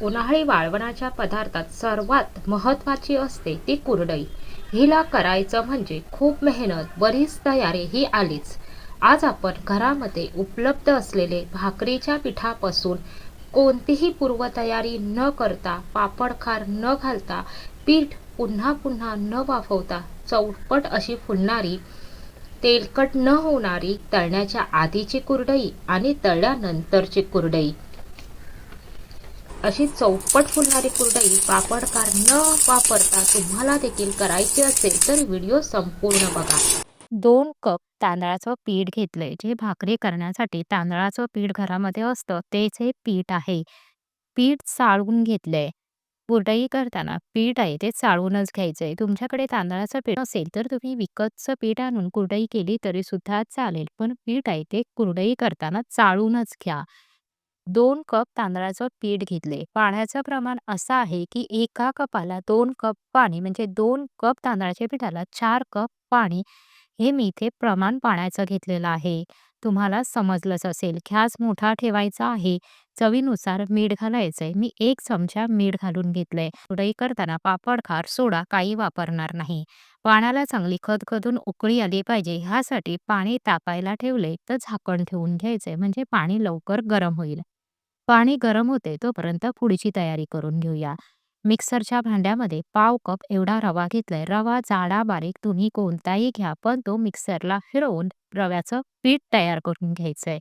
उन्हाळी वाळवणाच्या पदार्थात सर्वात महत्त्वाची असते ती कुरडई. हिला करायचं म्हणजे खूप मेहनत बरीच तयारी ही आलीच. आज आपण घरामध्ये उपलब्ध असलेले भाकरीच्या पिठापासून कोणतीही पूर्वतयारी न करता पापड खार न घालता पीठ पुन्हा पुन्हा न वाफवता चौपट अशी फुलणारी तेलकट न होणारी तळण्याच्या आधीची कुरडई आणि तळल्यानंतरची कुरडई. अशी चौपट फुलणारी कुरडई पापडकार न वापरता तुम्हाला देखील करायची असेल तर व्हिडिओ संपूर्ण बघा. दोन कप तांदळाचं पीठ घेतलंय. जे भाकरी करण्यासाठी तांदळाचं पीठ घरामध्ये असतं तेच हे पीठ आहे. पीठ चाळून घेतलंय. कुरडई करताना पीठ आहे ते चाळूनच घ्यायचंय. तुमच्याकडे तांदळाचं पीठ नसेल तर तुम्ही विकतचं पीठ आणून कुरडई केली तरी सुद्धा चालेल. पण पीठ आहे ते कुरडई करताना चाळूनच घ्या. दोन कप तांदळाचं पीठ घेतले. पाण्याचं प्रमाण असं आहे की एका कपाला दोन कप पाणी म्हणजे दोन कप तांदळाच्या पिठाला चार कप पाणी हे मी इथे प्रमाण पाण्याचं घेतलेलं आहे. तुम्हाला समजलंच असेल गॅस मोठा ठेवायचा आहे. चवीनुसार मीठ घालायचंय. मी एक चमचा मीठ घालून घेतलंय. उडई करताना पापड खार सोडा काही वापरणार नाही. पाण्याला चांगली खदखदून उकळी आली पाहिजे. ह्यासाठी पाणी तापायला ठेवले तर झाकण ठेवून घ्यायचंय. म्हणजे पाणी लवकर गरम होईल. पाणी गरम होते तोपर्यंत पुढची तयारी करून घेऊया. मिक्सरच्या भांड्यामध्ये पाव कप एवढा रवा घेतलाय रवा जाडा बारीक तुम्ही कोणताही घ्या पण तो मिक्सरला फिरवून रव्याचं पीठ तयार करून घ्यायचंय.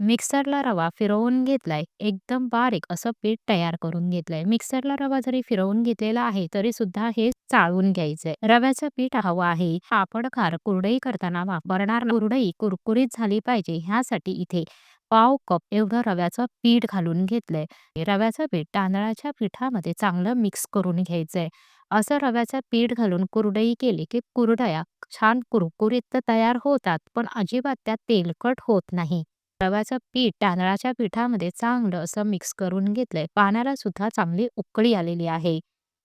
मिक्सरला रवा फिरवून घेतलाय एकदम बारीक असं पीठ तयार करून घेतलंय. मिक्सरला रवा जरी फिरवून घेतलेला आहे तरी सुद्धा हे चाळून घ्यायचंय. रव्याचं पीठ हवं आहे पापड खार कुरडई करताना वापरणार कुरडई कुरकुरीत झाली पाहिजे ह्यासाठी इथे पाव कप एवढं रव्याचं पीठ घालून घेतलंय. रव्याचं पीठ तांदळाच्या पिठामध्ये चांगलं मिक्स करून घ्यायचंय. असं रव्याचं पीठ घालून कुरडई केली की कुरडया छान कुरकुरीत तर तयार होतात पण अजिबात त्या तेलकट होत नाही. रव्याचं पीठ तांदळाच्या पिठामध्ये चांगलं असं मिक्स करून घेतलंय. पाण्याला सुद्धा चांगली उकळी आलेली आहे.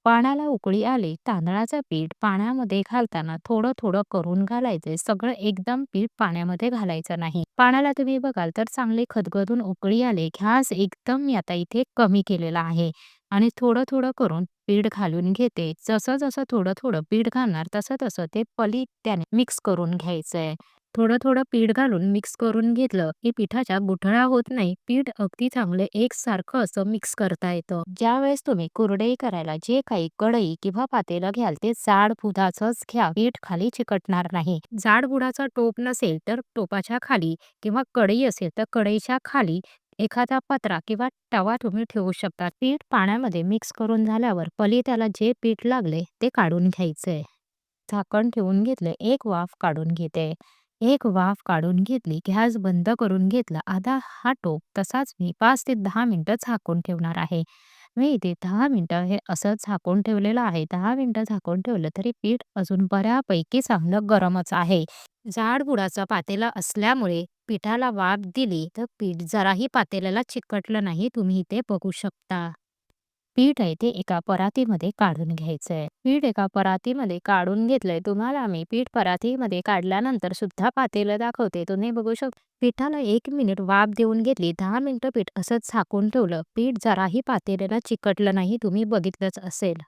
पाण्याला उकळी आली तांदळाचं पीठ पाण्यामध्ये घालताना थोडं थोडं करून घालायचे. सगळं एकदम पीठ पाण्यामध्ये घालायचं नाही. पाण्याला तुम्ही बघाल तर चांगले खदखदून उकळी आले. घास एकदम मी आता इथे कमी केलेला आहे आणि थोडं थोडं करून पीठ घालून घेते. जसं जसं थोडं थोडं पीठ घालणार तसं तसं ते पली त्याने मिक्स करून घ्यायचंय. थोडं थोडं पीठ घालून मिक्स करून घेतलं की पिठाच्या गुठळा होत नाही. पीठ अगदी चांगलं एकसारखं असं मिक्स करता येतं. ज्या वेळेस तुम्ही कुरडई करायला जे काही कढई किंवा पातेलं घ्याल ते जाड बुधाचंच घ्या. पीठ खाली चिकटणार नाही. जाड बुडाचा टोप नसेल तर टोपाच्या खाली किंवा कढई असेल तर कढईच्या खाली एखादा पत्रा किंवा तवा तुम्ही ठेवू शकता. पीठ पाण्यामध्ये मिक्स करून झाल्यावर पली त्याला जे पीठ लागले ते काढून घ्यायचंय. झाकण ठेवून घेतले. एक वाफ काढून घेते. एक वाफ काढून घेतली गॅस बंद करून घेतला. आता हा टोप तसाच मी पाच ते दहा मिनटं झाकून ठेवणार आहे. मी इथे दहा मिनटं हे असंच झाकून ठेवलेलं आहे. दहा मिनटं झाकून ठेवलं तरी पीठ अजून बऱ्यापैकी चांगलं गरमच आहे. जाड बुडाचा पातेला असल्यामुळे पिठाला वाफ दिली तर पीठ जराही पातेल्याला चिकटलं नाही. तुम्ही इथे बघू शकता. पीठ आहे ते एका परातीमध्ये काढून घ्यायचंय. पीठ एका परातीमध्ये काढून घेतलंय. तुम्हाला मी पीठ परातीमध्ये काढल्यानंतर सुद्धा पातेलं दाखवते. तुम्ही बघू शकता पिठाला एक मिनिट वाफ देऊन घेतली. दहा मिनिटं पीठ असंच झाकून ठेवलं. पीठ जराही पातेल्याला चिकटलं नाही. तुम्ही बघितलंच असेल.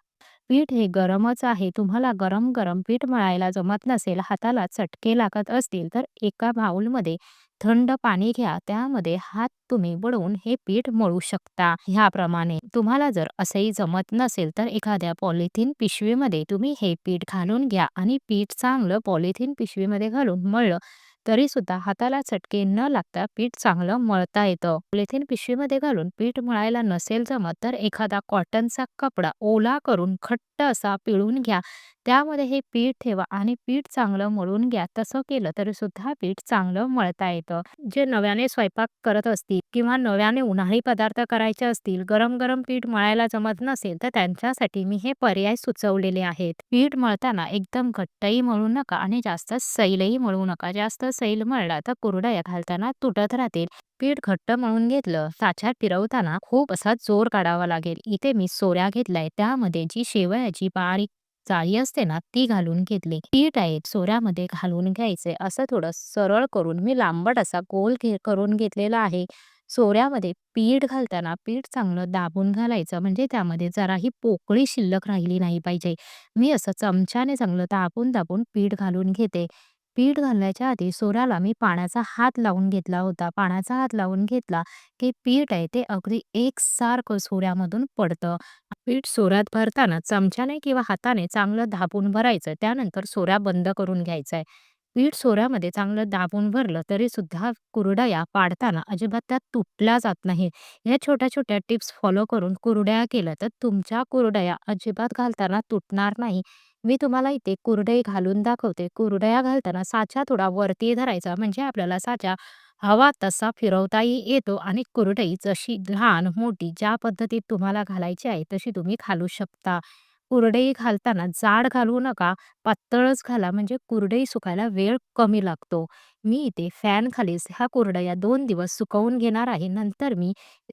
पीठ हे गरमच आहे. तुम्हाला गरम गरम पीठ मळायला जमत नसेल हाताला चटके लागत असतील तर एका बाउलमध्ये थंड पाणी घ्या. त्यामध्ये हात तुम्ही बुडवून हे पीठ मळू शकता. ह्याप्रमाणे तुम्हाला जर असंही जमत नसेल तर एखाद्या पॉलिथिन पिशवीमध्ये तुम्ही हे पीठ घालून घ्या आणि पीठ चांगलं पॉलिथिन पिशवीमध्ये घालून मळलं तरी सुद्धा हाताला चटके न लागता पीठ चांगलं मळता येतं. पॉलिथिन पिशवीमध्ये घालून पीठ मळायला नसेल जमत तर एखादा कॉटनचा कपडा ओला करून घट्ट असा पिळून घ्या. त्यामध्ये हे पीठ ठेवा आणि पीठ चांगलं मळून घ्या. तसं केलं तरी सुद्धा पीठ चांगलं मळता येतं. जे नव्याने स्वयंपाक करत असतील किंवा नव्याने उन्हाळी पदार्थ करायचे असतील गरम गरम पीठ मळायला जमत नसेल तर त्यांच्यासाठी मी हे पर्याय सुचवलेले आहेत. पीठ मळताना एकदम घट्टही मळू नका आणि जास्त सैलही मळू नका. जास्त सैल मळला तर कुरडया घालताना तुटत राहतील. पीठ घट्ट मळून घेतलं साच्यात फिरवताना खूप असा जोर काढावा लागेल. इथे मी सोऱ्या घेतलाय. त्यामध्ये जी शेवयाची बारीक जाळी असते ना ती घालून घेतली पीठ आहे सोऱ्यामध्ये घालून घ्यायचे असं थोडं सरळ करून मी लांबट असा गोल घे करून घेतलेला आहे सोऱ्यामध्ये पीठ घालताना पीठ चांगलं दाबून घालायचं म्हणजे त्यामध्ये जराही पोकळी शिल्लक राहिली नाही पाहिजे. मी असं चमच्याने चांगलं दाबून दाबून पीठ घालून घेते. पीठ घालण्याच्या आधी सोऱ्याला मी पाण्याचा हात लावून घेतला होता. पाण्याचा हात लावून घेतला की पीठ आहे ते अगदी एकसारखं सोऱ्यामधून पडतं. पीठ सोऱ्यात भरताना चमच्याने किंवा हाताने चांगलं दाबून भरायचं. त्यानंतर सोऱ्या बंद करून घ्यायचा आहे. पीठ सोऱ्यामध्ये चांगलं दाबून भरलं तरी सुद्धा कुरडया पाडताना अजिबात त्या तुटल्या जात नाही. या छोट्या-छोट्या टिप्स फॉलो करून कुरडया केल्या तर तुमच्या कुरडया अजिबात घालताना तुटणार नाही. मी तुम्हाला इथे कुरडई घालून दाखवते. कुरडया घालताना साचा थोडा वरती धरायचा म्हणजे आपल्याला साचा हवा तसा फिरवताही येतो आणि कुरडई जशी लहान, मोठी ज्या पद्धतीत तुम्हाला घालायची आहे तशी तुम्ही घालू शकता. कुरडई घालताना जाड घालू नका, पातळच घाला म्हणजे कुरडई सुकायला वेळ कमी लागतो. मी इथे फॅनखालीच ह्या कुरडया 2 दिवस सुकवून घेणार आहे. नंतर मी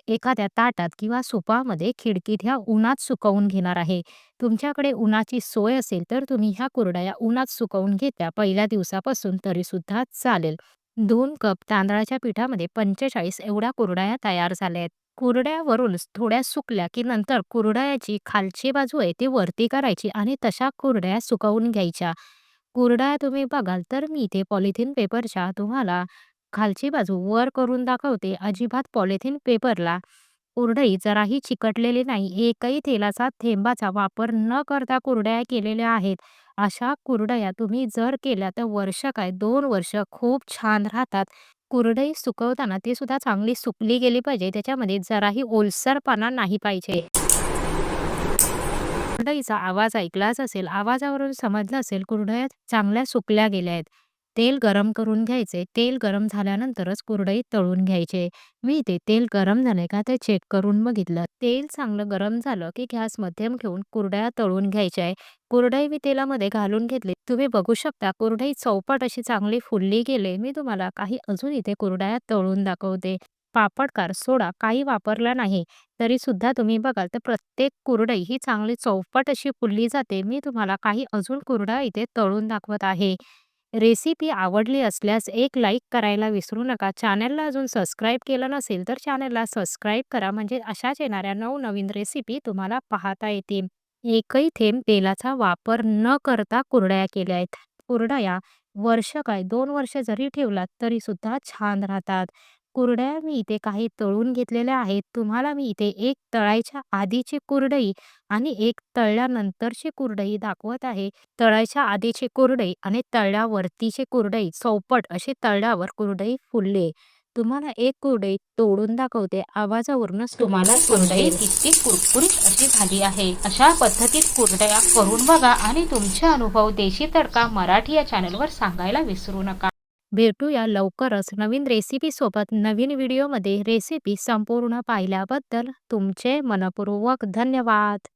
एखाद्या ताटात किंवा सुपामध्ये खिडकीत ह्या उन्हात सुकवून घेणार आहे. तुमच्याकडे उन्हाची सोय असेल तर तुम्ही ह्या कुरडया उन्हात सुकवून घेत्या पहिल्या दिवसापासून तरीसुद्धा चालेल. 2 कप तांदळाच्या पिठामध्ये 45 एवढ्या कुरडया तयार झाल्या आहेत. कुरड्यावरून थोड्या सुकल्या की नंतर कुरड्याची खालची बाजू आहे ती वरती करायची आणि तशा कुरड्या सुकवून घ्यायच्या. कुरड्या तुम्ही बघाल तर मी इथे पॉलिथिन पेपरच्या तुम्हाला खालची बाजू वर करून दाखवते. अजिबात पॉलिथिन पेपरला कुरडई जराही चिकटलेली नाही. एकही तेलाचा थेंबाचा वापर न करता कुरड्या केलेल्या आहेत. अशा कुरडया तुम्ही जर केल्या तर वर्ष काय दोन वर्ष खूप छान राहतात. कुरडई सुकवताना ती सुद्धा चांगली सुकली गेली पाहिजे. त्याच्यामध्ये जराही ओलसरपणा नाही पाहिजे. कुरडईचा आवाज ऐकलाच असेल. आवाजावरून समजलं असेल कुरडया चांगल्या सुकल्या गेल्या आहेत. तेल गरम करून घ्यायचे. तेल गरम झाल्यानंतरच कुरडई तळून घ्यायचे. मी इथे तेल गरम झालंय का ते चेक करून बघितलं. तेल चांगलं गरम झालं की गॅस मध्यम ठेवून कुरडया तळून घ्यायच्या आहे. कुरडई मी तेलामध्ये घालून घेतली. तुम्ही बघू शकता कुरडई चौपट अशी चांगली फुलली गेली. मी तुम्हाला काही अजून इथे कुरडया तळून दाखवते. पापडकार, सोडा काही वापरला नाही तरी सुद्धा तुम्ही बघाल तर प्रत्येक कुरडई ही चांगली चौपट अशी फुलली जाते. मी तुम्हाला काही अजून कुरडया इथे तळून दाखवत आहे. रेसिपी आवडली असल्यास एक लाईक करायला विसरू नका. चॅनलला अजून सबस्क्राईब केलं नसेल तर चॅनलला सबस्क्राईब करा म्हणजे अशाच येणाऱ्या नवनवीन रेसिपी तुम्हाला पाहता येतील. एकही थेंब तेलाचा वापर न करता कुरडया केल्या आहेत. कुरडया वर्ष काय दोन वर्ष जरी ठेवलात तरी सुद्धा छान राहतात. कुरडया मी इथे काही तळून घेतलेल्या आहेत. तुम्हाला मी इथे एक तळायच्या आधीची कुरडई आणि एक तळल्यानंतरची कुरडई दाखवत आहे. तळायच्या आधीची कुरडई आणि तळल्यावरतीची कुरडई चौपट अशी तळल्यावर कुरडई फुलली. तुम्हाला एक कुरडई तोडून दाखवते. आवाजावरूनच तुम्हाला कुरडई किती कुरकुरीत अशी झाली आहे. अशा पद्धतीत कुरडया करून बघा आणि तुमचे अनुभव देशी तडका मराठी या चॅनलवर सांगायला विसरू नका. भेटूया लवकरच नवीन रेसिपीसोबत नवीन व्हिडिओमध्ये. रेसिपी संपूर्ण पाहिल्याबद्दल तुमचे मनपूर्वक धन्यवाद.